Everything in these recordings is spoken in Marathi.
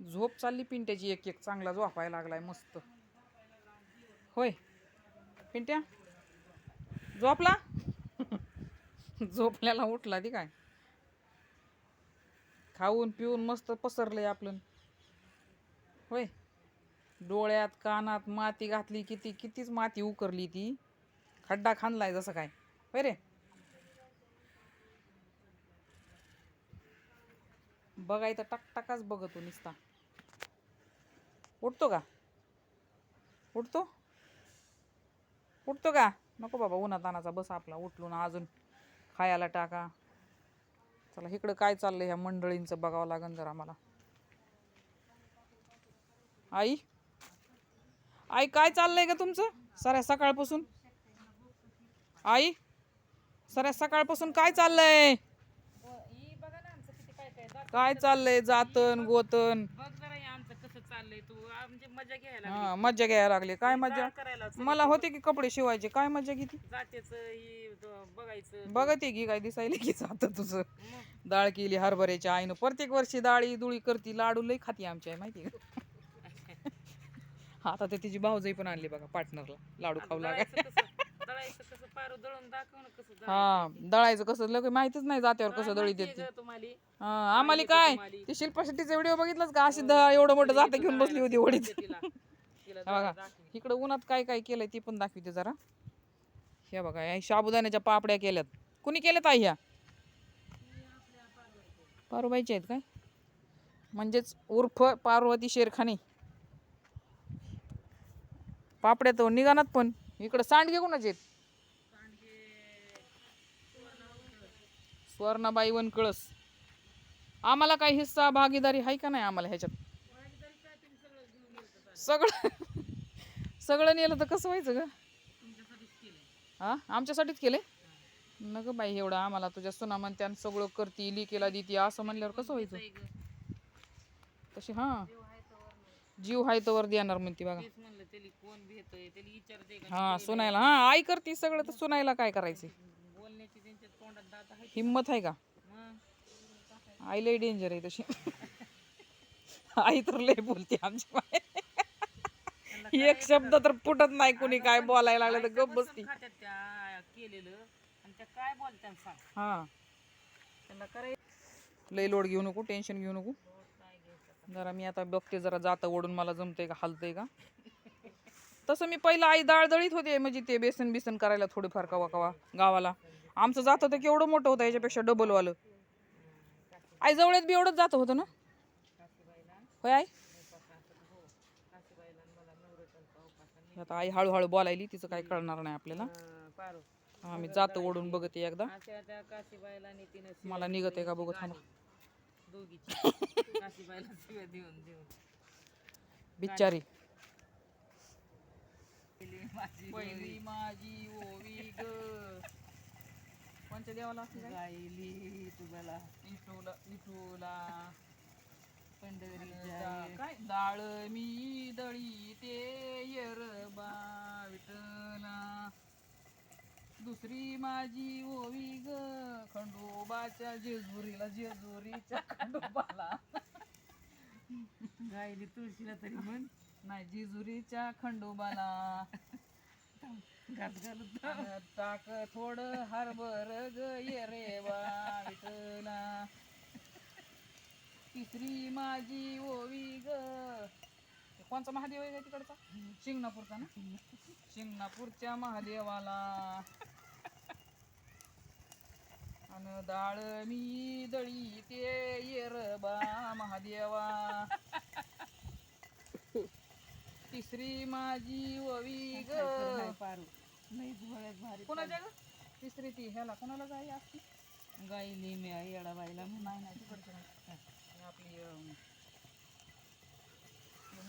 झोप चालली पिंट्याची एक एक चांगला झोपायला लागलाय मस्त. होय. पिंट्या झोपला? झोपल्याला उठला ती काय? खाऊन पिऊन मस्त पसरलंय आपलं. होय. डोळ्यात कानात माती घातली किती कितीच माती उकरली ती. खड्डा खांदलाय जसं काय. होय रे. बघायचं टकटकाच बघतो निसता. उठतो का? उठतो? उठतो का? नको बाबा उन्हा तानाचा बस आपला उठलो ना अजून खायला टाका. चला इकडं काय चाललंय ह्या मंडळींचं बघावं लागेल जरा मला आई? आई काय चाललंय का तुमचं? सऱ्या सकाळपासून? आई? सऱ्या सकाळपासून काय चाललंय? काय चाललंय? जातन गोतन. हे तू आ, म्हणजे मजा घ्यायला हा मज्जा घ्यायला लागली. काय मज्जा? करायला मला होते की कपडे शिवायचे. काय मज्जा किती जातेच ही द- बघायचं. बघते की काय दिसायला की जात तुझं. मग? डाळ केली हरभऱ्याच्या आईनं. प्रत्येक वर्षी डाळी दुळी करती. लाडू लई खाती आमची आई माहिती का? आता तर तिची भाऊजाई पण आणली बघा पार्टनरला. लाडू खाऊ लागा. कसं? दळायचं कसं पारू दळून दाखव ना कसं दळायचं. हा दळायचं? कसं लगे माहितच नाही जात्यावर कसं दळी देते. तुम्हाला. हा आम्हाला काय? ते शिल्पा शेट्टीचा व्हिडिओ बघितलाच का? अशी दहा एवढं मोठं जातं घेऊन बसली होती ओढीत हे बघा इकडं उन्हात काय काय केलंय ती पण दाखवते जरा. हे बघा या साबुदाण्याच्या पापड्या केल्यात. कुणी केल्यात आई ह्या? पारुबाईच्या आहेत काय? म्हणजेच उर्फ पार्वती शेरखानी. पापड्या तर निघानात पण. इकडं सांडगे कोणाचे आहेत? स्वर्णाबाई वन कळस आम्हाला काही हिस्सा भागीदारी आहे का नाही आम्हाला ह्याच्यात? सगळं सगळं नेलं तर कसं व्हायचं ग? हा आमच्यासाठीच केले? न ग बाई एवढं आम्हाला तुझ्या सुना म्हणत्यान सगळं करती लिकेला देती असं म्हणल्यावर कसं व्हायचं? तशी हा. जीव हाय तर वर देणार म्हणती बघा. तेच म्हणलं त्याला कोण भेटतोय त्याला विचारते का हा सुनायला हा आई करती सगळं तर सुनायला काय करायचं? बोलण्याची त्यांच्या तोंडात दात आहे हिंमत आहे का? आई लय डेंजर आहे तशी. आई तर लय बोलते आमची बाई. एक शब्द तर फुटत नाही कुणी काय बोलायला लागलं तर गप बसती. खात्यात त्या केलेलं आणि त्या काय बोलत्या सांग. हा. त्यांना करायचं लय लोड घेऊ नको टेन्शन घेऊ नको. जरा मी आता बघते जरा जातं ओढून मला जमतंय का हलतंय का? तसं मी पहिला आई डाळ दळीत होते म्हणजे ते बेसन बिसन करायला थोडीफार कवा कवा गावाला. आमचं जातं तर केवढं मोठं होतं याच्यापेक्षा डबल वालं आई जवळच बी एवढंच जातं होतं ना? होय आई? आता आई हळूहळू बोलायली तिचं काय कळणार नाही आपल्याला. हं, हा मी जातं ओढून बघते एकदा. मला निघत आहे का बघत थांबा. बिचारी पहिली माझी ओवी ग. कोणत्या देवाला? गायली तुम्हाला विठूला विठूला. पंढरीच्या. काय? डाळ मी दळी ते येरबा विठला दुसरी माझी ओवी ग. खंडोबाच्या जेजुरीला जेजुरीच्या खंडोबाला. गायली तुळशीला तरी म्हण. नाही जेजुरीच्या खंडोबाला. टाक थोडं हरभर ग ये रे बा विठला तिसरी माझी ओवी ग. कोणचा महादेव आहे का तिकडचा? शिंगणापूरचा ना? शिंगणापूरच्या महादेवाला. अन डाळ मी दळी ते येरबा महादेवा. तिसरी माझी ओवी ग. नाही पारू. नाही भारी कोणाच्या ग? तिसरी ती ह्याला कोणाला जाई असती? गायली मी येडा बाईला नाही नाही तिकडचं नाही. आपली अं,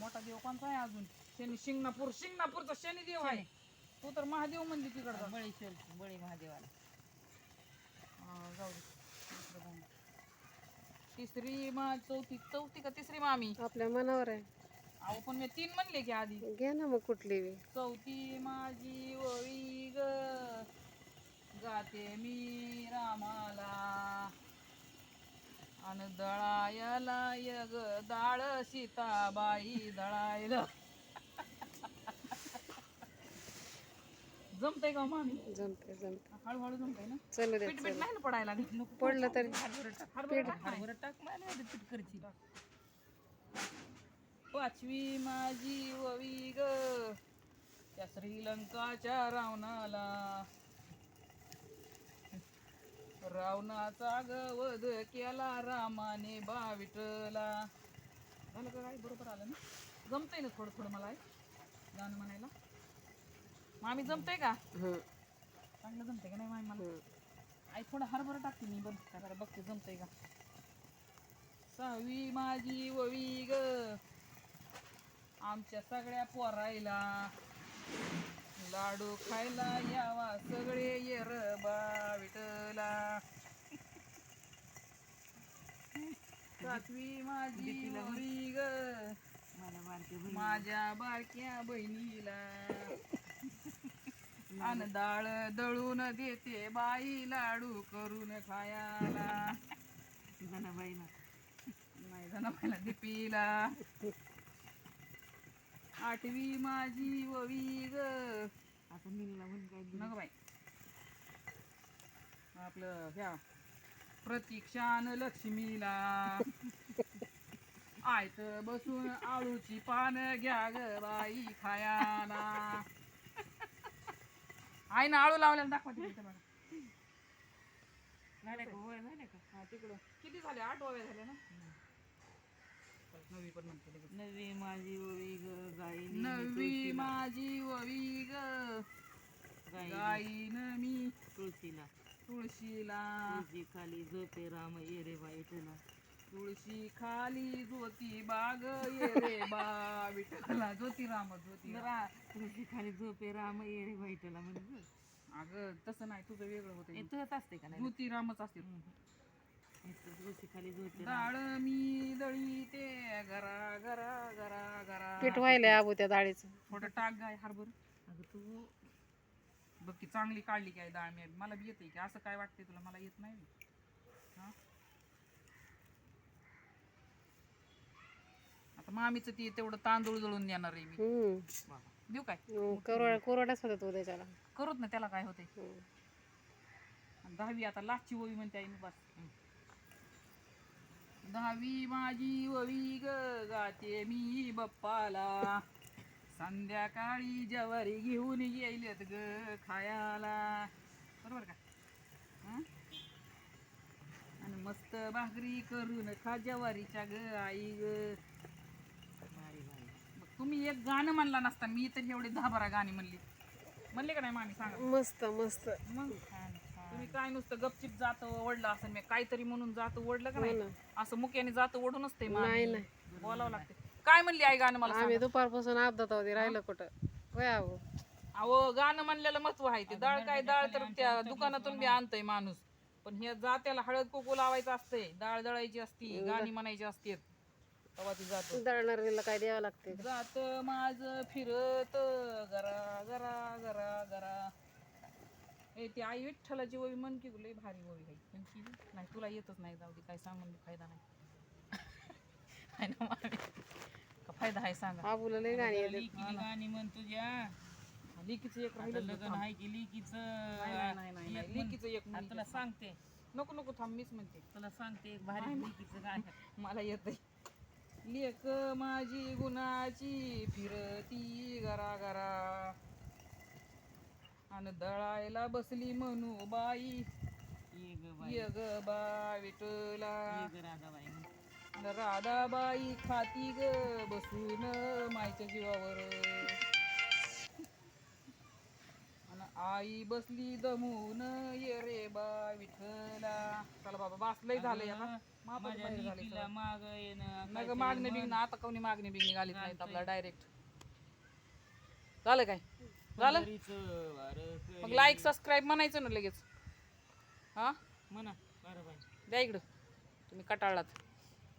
मोठा देव कोणता आहे अजून? शनी शिंगणापूर. शिंगणापूरचा शनी देव आहे. तू तर महादेव म्हणली तिकडचा. बळीश्वर बळी महादेवाला. हा, जाऊ दे. दुसरं बघू. तिसरी मा चौथी चौथी का तिसरी मामी? आपल्या मनावर आहे. अहो पण मी तीन म्हणले की आधी. घ्या ना मग कुठली बी. चौथी माझी ओळी ग. गाते मी रामाला. आणि दळायला यग दाळ सीताबाई दळायला. जमतंय का हो मामी? जमते जमते हळूहळू जमतंय ना? चलू दे पीठ पीठ नाही ना पडायला लागलं. पडलं तरी. हरभरा टाक. मला आधी पीठ करची पाचवी माझी ववी ग. त्या श्रीलंकाच्या रावणाला रावणाचा ग वध केला रामाने बा विठला झालं का काय बरोबर आलं ना? जमतंय ना थोडं थोडं मला हे गाणं म्हणायला. मामी जमतंय का? चांगलं जमतंय का नाही मामी मला. आई थोडं हरभरा टाकते मी बघ काय बरं बघते जमतंय का? सहावी माझी ववी ग. आमच्या सगळ्या पोरायला. लाडू खायला यावा सगळे येर बा विठला सातवी माझी ग. मला बहीण. माझ्या बारक्या बहिणीला. अन डाळ दळून देते बाई लाडू करून खायला. जनाबाई ना नाही जनाबाईला दीपीला. आठवी माझी ववी ग. आता नीलला म्हण काय? नग बाई. आपलं ह्या प्रतीक्षान लक्ष्मीला आयत बसून आळूची पान घ्या ग बाई खायाला आई ना आळू लावल्याला दाखवा तिकडे बघा. झाले का? होय झाले का? हा तिकडं. किती झाले? आठ वाव्या झाल्या ना? नवी पण म्हणते लगेच. नवी माझी ओळी ग गायली नवी माझी ववी ग. गाईन. मी तुळशीला. तुळशीला. तुळशी खाली झोपे राम ये रे बाई तुला तुळशी खाली ज्योती बाग ये रे बा विठ्ठला. ज्योतिराम ज्योती जरा तुळशी खाली झोपे राम ये रे बाई तुला म्हणजे अगं तसं नाही तुझं वेगळं होतं तुझंच असते का नाही? असते तुळशी खाली झोपे डाळ मी दळी ते गरा गरा गरा गरा. पीठ व्हायलंय आबू त्या डाळीचं थोडं टाक गाय हरभर. अगं तू बघ की चांगली काढली काय डाळ मी. मला बी येते की असं काय वाटतंय तुला? मला येत नाही हा? आता मामीचं ती तेवढं तांदूळ दळून देणार आहे मी. देऊ काय? कोरड कोरड्याच होत्या तू त्याच्याला करूत ना त्याला काय होते. दहावी आता लाचची ओवी म्हणते आई मी बस. दहावी माझी ओवी ग गाते मी बप्पाला. संध्याकाळी जवारी घेऊन येईलेत ग खायाला. बरोबर का? हं? आणि मस्त भाकरी करून खा जवारीच्या ग आई ग. भारी भारी. मग तुम्ही एक गाणं म्हणला नसता मी तर एवढे दहा बारा गाणी म्हणली. म्हणले का नाही मामी सांगा. मस्त मस्त. मग? काय नुसतं गपचिप जात ओढलं असं मी काहीतरी म्हणून जात ओढलं का हो नाही? ना. असं मुक्याने जात ओढून असते नाही नाही. बोलावं लागते. काय म्हणली आई गाणं मला आम्ही सांगा. दुपारपासून अपदात होती राहिलं कुठं? होय आबू अहो गाणं म्हणलेलं महत्त्व आहे ते. डाळ काय डाळ तर त्या दुकानातून बी आणतंय माणूस. पण हे जात्याला हळद कुकू लावायचं असतंय डाळ दळायची असती गाणी म्हणायची असते तेव्हा ती जात. दळणारीला काय द्यावं लागते जात माझ फिरत गरा गरा गरा गरा. ए ती आई विठ्ठलाची ओवी म्हण की लय भारी ओवी आहे. पण की नाही तुला येतच नाही जाऊ दे काय सांगून फायदा नाही. आहे ना मामी? का फायदा आहे सांगा? आबूला लय गाणी येते लिकीची गाणी म्हण तुझ्या. लिकीचं एक आता राहिलं लग्न आहे की लिकीचं नाही नाही नाही नाही लिकीचं एक म्हण. तुला सांगते. नको नको थांब मीच म्हणते. तुला सांगते एक भारी लिकीचं गाणं मला येत लेक माझी गुणाची फिरती गरा गरा. आणि दळायला बसली म्हणू बाई. ये ग बा विठला राधाबाई. खाती ग बसून मायच्या जीवावर. आणि आई बसली दमून ये रे बा विठला चला बाबा बास लय झालंय आता. मापाचं माझ्या बाहेर झालंय लिकीला सगळं. माग येणं नाही मागणी बिगणं आता कोणी मागणी बिगणी घालीत नाहीत आपला डायरेक्ट झालं काय? झालं? पंढरीचं वारं मग लाईक सबस्क्राईब म्हणायचं ना लगेच. हा? म्हणा बरं बाई द्या इकडं. तुम्ही कटाळलात.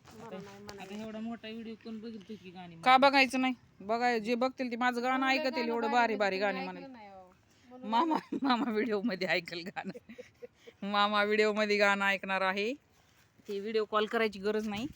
आता एवढा मोठा व्हिडिओ कोण बघितलं की गाणी का बघायचं नाही? बघाय जे बघतील ते माझं गाणं ऐकतील एवढं बारी बारी गाणे म्हणाल. हो. मामा मामा व्हिडिओमध्ये ऐकल गाणं. मामा व्हिडिओमध्ये गाणं ऐकणार आहे. ते व्हिडिओ कॉल करायची गरज नाही.